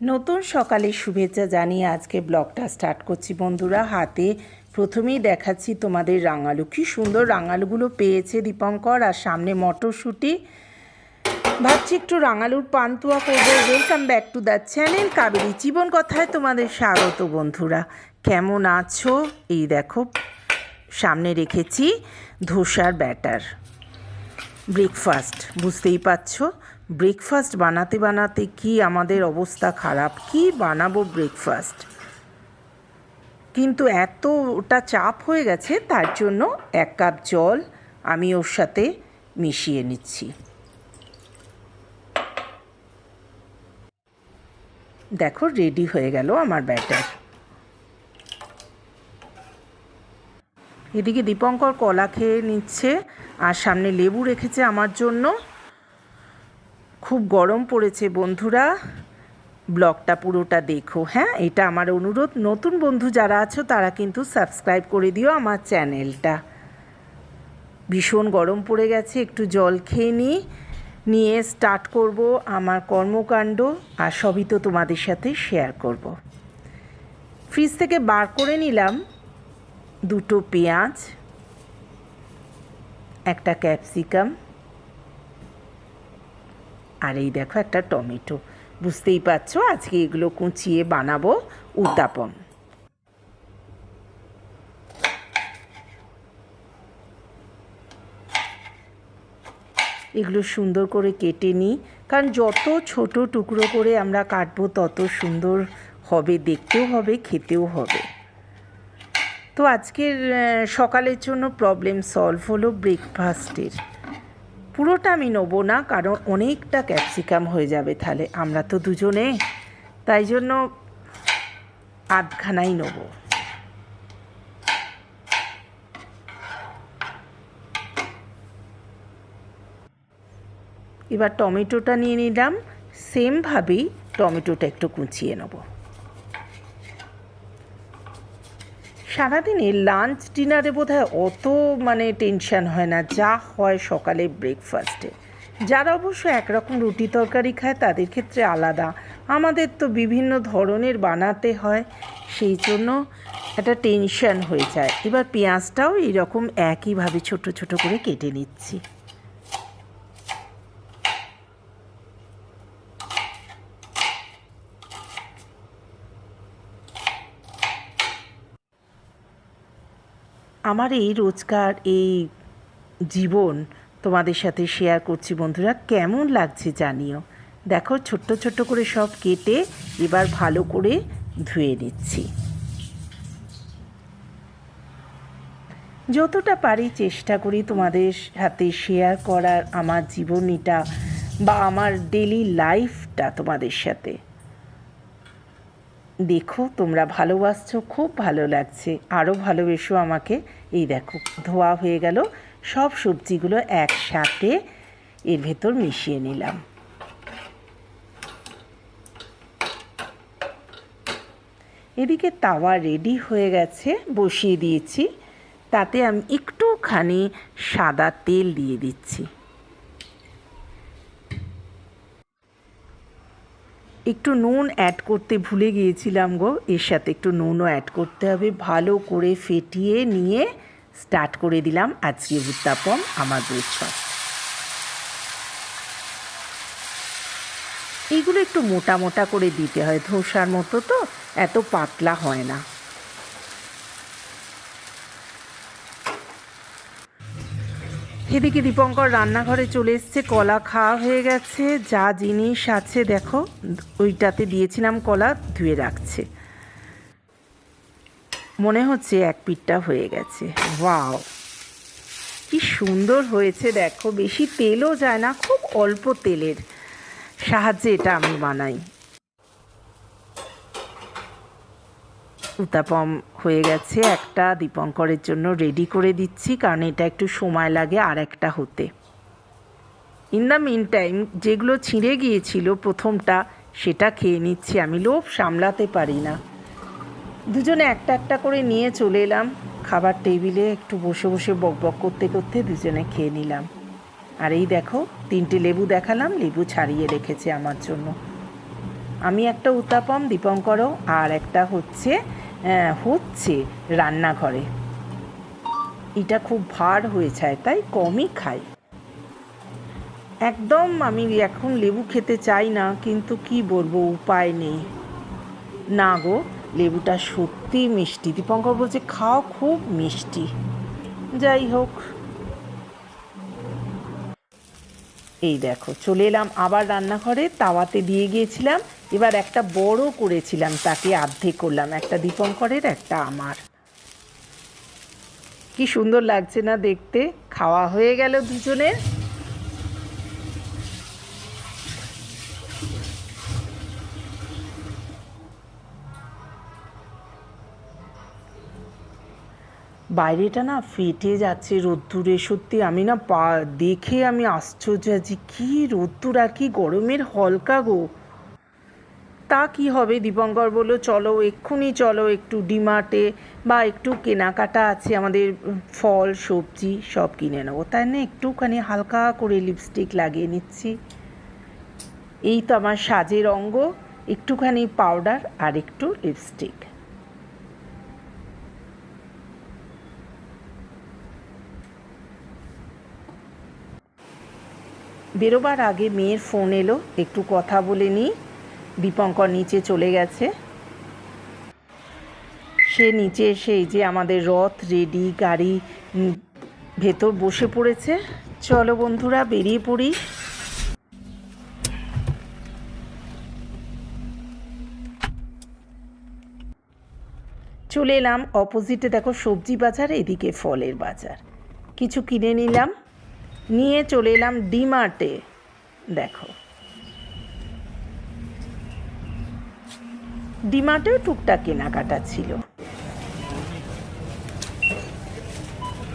নতুন সকালে শুভেচ্ছা জানিয়ে আজকে ব্লগটা স্টার্ট করছি। বন্ধুরা, হাতে প্রথমেই দেখাচ্ছি তোমাদের রাঙালু। কি সুন্দর রাঙালুগুলো পেয়েছে দীপঙ্কর, আর সামনে মটরশুঁটি। ভাবছি একটু রাঙালুর পান্তুয়া করব। Welcome back to the channel Kaberi জীবন কথায় তোমাদের স্বাগত বন্ধুরা। কেমন আছো? এই দেখো, সামনে রেখেছি ধোসার ব্যাটার। ব্রেকফাস্ট বুঝতেই পারছ? ব্রেকফাস্ট বানাতে বানাতে কি আমাদের অবস্থা খারাপ? কি বানাবো ব্রেকফাস্ট? কিন্তু এতটা চাপ হয়ে গেছে, তার জন্য এক কাপ জল আমি ওর সাথে মিশিয়ে নিচ্ছি। দেখো, রেডি হয়ে গেল আমার ব্যাটার। এদিকে দীপঙ্কর কলা খেয়ে নিচ্ছে, আর সামনে লেবু রেখেছে আমার জন্য। খুব গরম পড়েছে বন্ধুরা। ব্লগটা পুরোটা দেখো হ্যাঁ? এটা আমার অনুরোধ। নতুন বন্ধু যারা আছো, তারা কিন্তু সাবস্ক্রাইব করে দিও আমার চ্যানেলটা। ভীষণ গরম পড়ে গেছে, একটু জল খেয়ে নিই নিয়ে স্টার্ট করব আমার কর্মকাণ্ড, আর সবই তো তোমাদের সাথে শেয়ার করব। ফ্রিজ থেকে বার করে নিলাম দুটো পেঁয়াজ, একটা ক্যাপসিকাম আর এই দেখো একটা টমেটো। বুঝতেই পারছ? আজকে এগুলো কুচিয়ে বানাবো উত্তাপম এগুলো সুন্দর করে কেটে নিই, কারণ যত ছোট টুকরো করে আমরা কাটবো, তত সুন্দর হবে, দেখতেও হবে, খেতেও হবে। তো আজকের সকালের জন্য প্রবলেম সলভ হলো ব্রেকফাস্টের পুরোটা আমি নেব না, কারণ অনেকটা ক্যাপসিকাম হয়ে যাবে তাহলে। আমরা তো দুজনে, তাই জন্য আধখানাই নেব। এবার টমেটোটা নিয়ে নিলাম। সেমভাবেই টমেটোটা একটু কুচিয়ে নেব। সারাদিনে লাঞ্চ, ডিনারে বোধ হয় অত মানে টেনশান হয় না। যা হয় সকালে ব্রেকফাস্টে। যারা অবশ্য একরকম রুটি তরকারি খায়, তাদের ক্ষেত্রে আলাদা। আমাদের তো বিভিন্ন ধরনের বানাতে হয়, সেই জন্য একটা টেনশান হয়ে যায়। এবার পেঁয়াজটাও এইরকম একইভাবে ছোট ছোট করে কেটে নিচ্ছি। আমার এই রোজকার, এই জীবন তোমাদের সাথে শেয়ার করছি বন্ধুরা, কেমন লাগছে জানিও। দেখো, ছোট্ট ছোট্ট করে সব কেটে এবার ভালো করে ধুয়ে নিচ্ছি। যতটা পারি চেষ্টা করি তোমাদের সাথে শেয়ার করার, আমার জীবনীটা বা আমার ডেলি লাইফটা তোমাদের সাথে। দেখো, তোমরা ভালোবাসছো, খুব ভালো লাগছে। আরও ভালোবেসো আমাকে। এই দেখো, ধোয়া হয়ে গেল। সব সবজিগুলো একসাথে এর ভেতর মিশিয়ে নিলাম। এদিকে তাওয়া রেডি হয়ে গেছে, বসিয়ে দিয়েছি। তাতে আমি একটুখানি সাদা তেল দিয়ে দিচ্ছি। একটু নুন অ্যাড করতে ভুলে গিয়েছিলাম গো। এর সাথে একটু নুনও অ্যাড করতে হবে। ভালো করে ফেটিয়ে নিয়ে স্টার্ট করে দিলাম আজকে উত্তাপম আমার দুধ এইগুলো একটু মোটা মোটা করে দিতে হয়। ধোসার মতো তো, এত পাতলা হয় না। এদিকে দীপঙ্কর রান্নাঘরে চলে এসছে, কলা খাওয়া হয়ে গেছে, যা জিনিস আছে দেখো, ওইটাতে দিয়েছিলাম কলা, ধুয়ে রাখছে। মনে হচ্ছে এক পিঠটা হয়ে গেছে। ওয়াও! কি সুন্দর হয়েছে দেখো, বেশি তেলও যায় না, খুব অল্প তেলের সাহায্যে এটা আমি বানাই। উত্তাপম হয়ে গেছে। একটা দীপঙ্করের জন্য রেডি করে দিচ্ছি, কারণ এটা একটু সময় লাগে আর একটা হতে। ইন দ্য মিন টাইম যেগুলো ছিঁড়ে গিয়েছিল প্রথমটা, সেটা খেয়ে নিচ্ছি। আমি লোভ সামলাতে পারি না। দুজনে একটা একটা করে নিয়ে চলে এলাম। খাবার টেবিলে একটু বসে বসে বক বক করতে করতে দুজনে খেয়ে নিলাম। আর এই দেখো, তিনটে লেবু দেখালাম, লেবু ছাড়িয়ে রেখেছে আমার জন্য। আমি একটা উত্তাপম দীপঙ্করও, আর একটা হচ্ছে হচ্ছে রান্নাঘরে। এটা খুব ভার হয়ে যায়, তাই কমই খাই। একদম আমি এখন লেবু খেতে চাই না, কিন্তু কি বলব, উপায় নেই। না গো, লেবুটা সত্যি মিষ্টি। দীপঙ্কর বলছে, খাও, খুব মিষ্টি। যাই হোক এই দেখো, চলে এলাম আবার রান্নাঘরে, তাওয়াতে দিয়ে গিয়েছিলাম, এবার একটা বড় করেছিলাম, তাকে আর্ধেক করলাম, একটা দীপঙ্করের, একটা আমার। কি সুন্দর লাগছে না দেখতে? খাওয়া হয়ে গেল দুজনের। বাইরেটা না ফেটে যাচ্ছে রোদ্দুরে। সত্যি আমি না পা, দেখে আমি আশ্চর্য আছি। কী রোদ্দুর আর কি গরমের হলকা গো। তা কি হবে? দীপঙ্কর বলল, চলো, এক্ষুনি চলো, একটু ডিমার্টে বা একটু কেনাকাটা আছে আমাদের, ফল, সবজি সব কিনে নেব। তাই না একটুখানি হালকা করে লিপস্টিক লাগিয়ে নিচ্ছি। এই তো আমার সাজের অঙ্গ, একটুখানি পাউডার আর একটু লিপস্টিক বেরোবার আগে মেয়ের ফোন এলো, একটু কথা বলে নিই। দীপঙ্কর নিচে চলে গেছে। সে নিচে এসে এই যে আমাদের রথ, রেডি, গাড়ি ভেতর বসে পড়েছে। চলো বন্ধুরা, বেরিয়ে পড়ি। চলে এলাম অপোজিটে দেখো সবজি বাজার, এদিকে ফলের বাজার। কিছু কিনে নিলাম। নিয়ে চলে এলাম ডিমার্টে। দেখো। ডিমার্টেও টুকটাক কেনাকাটা ছিল।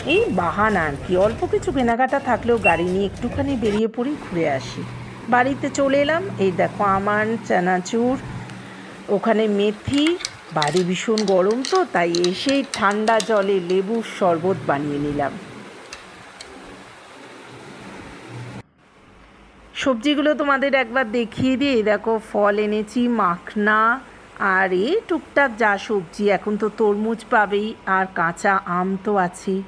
এই বাহানা আর কি, অল্প কিছু কেনাকাটা থাকলেও গাড়ি নিয়ে একটুখানি বেরিয়ে পড়ি, ঘুরে আসি। বাড়িতে চলে এলাম, এই দেখো আমান, চানাচুর, ওখানে মেথি, বাড়ি ভীষণ গরম তো, তাই এসেই ঠান্ডা জলে লেবুর শরবত বানিয়ে নিলাম। সবজিগুলো তোমাদের একবার দেখিয়ে দিই। দেখো, ফল এনেছি, মাখনা, আর এই টুকটাক যা সবজি। এখন তো তরমুজ পাবেই, আর কাঁচা আম তো আছেই।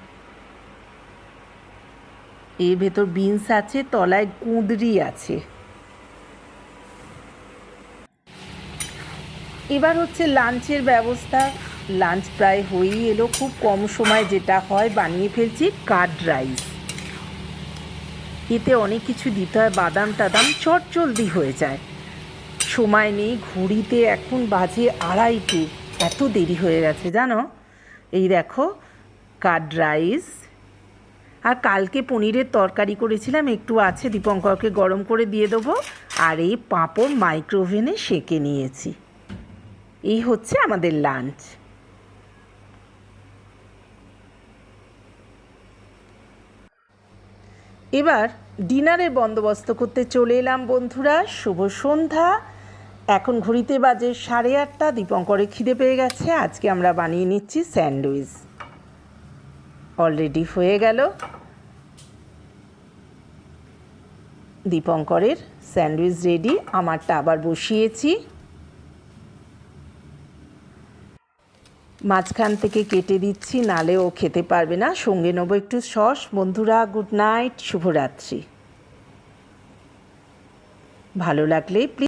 এর ভেতর বিনস আছে, তলায় কুঁদরি আছে। এবার হচ্ছে লাঞ্চের ব্যবস্থা। লাঞ্চ প্রায় হয়েই এলো, খুব কম সময় যেটা হয়, বানিয়ে ফেলছি কার্ড রাইস। এতে অনেক কিছু দিতে হয়, বাদাম টাদাম চট জলদি হয়ে যায়। সময় নেই, ঘড়িতে এখন বাজে আড়াইটে, এত দেরি হয়ে গেছে, জানো? এই দেখো, কার্ড রাইস। আর কালকে পনিরের তরকারি করেছিলাম, একটু আছে, দীপঙ্করকে গরম করে দিয়ে দেবো। আর এই পাঁপড় মাইক্রোওভেনে সেঁকে নিয়েছি। এই হচ্ছে আমাদের লাঞ্চ। এবার ডিনারের বন্দোবস্ত করতে চলে এলাম, বন্ধুরা। শুভ সন্ধ্যা। এখন ঘড়িতে বাজে সাড়ে আটটা। দীপঙ্করের খিদে পেয়ে গেছে। আজকে আমরা বানিয়ে নিচ্ছি স্যান্ডউইচ। অলরেডি হয়ে গেল। দীপঙ্করের স্যান্ডউইচ রেডি। আমারটা আবার বসিয়েছি। মাঝখান থেকে কেটে দিচ্ছি, নালে ও খেতে পারবে না। সঙ্গে নেব একটু সস। বন্ধুরা, গুড নাইট, শুভরাত্রি। ভালো লাগলে প্লিজ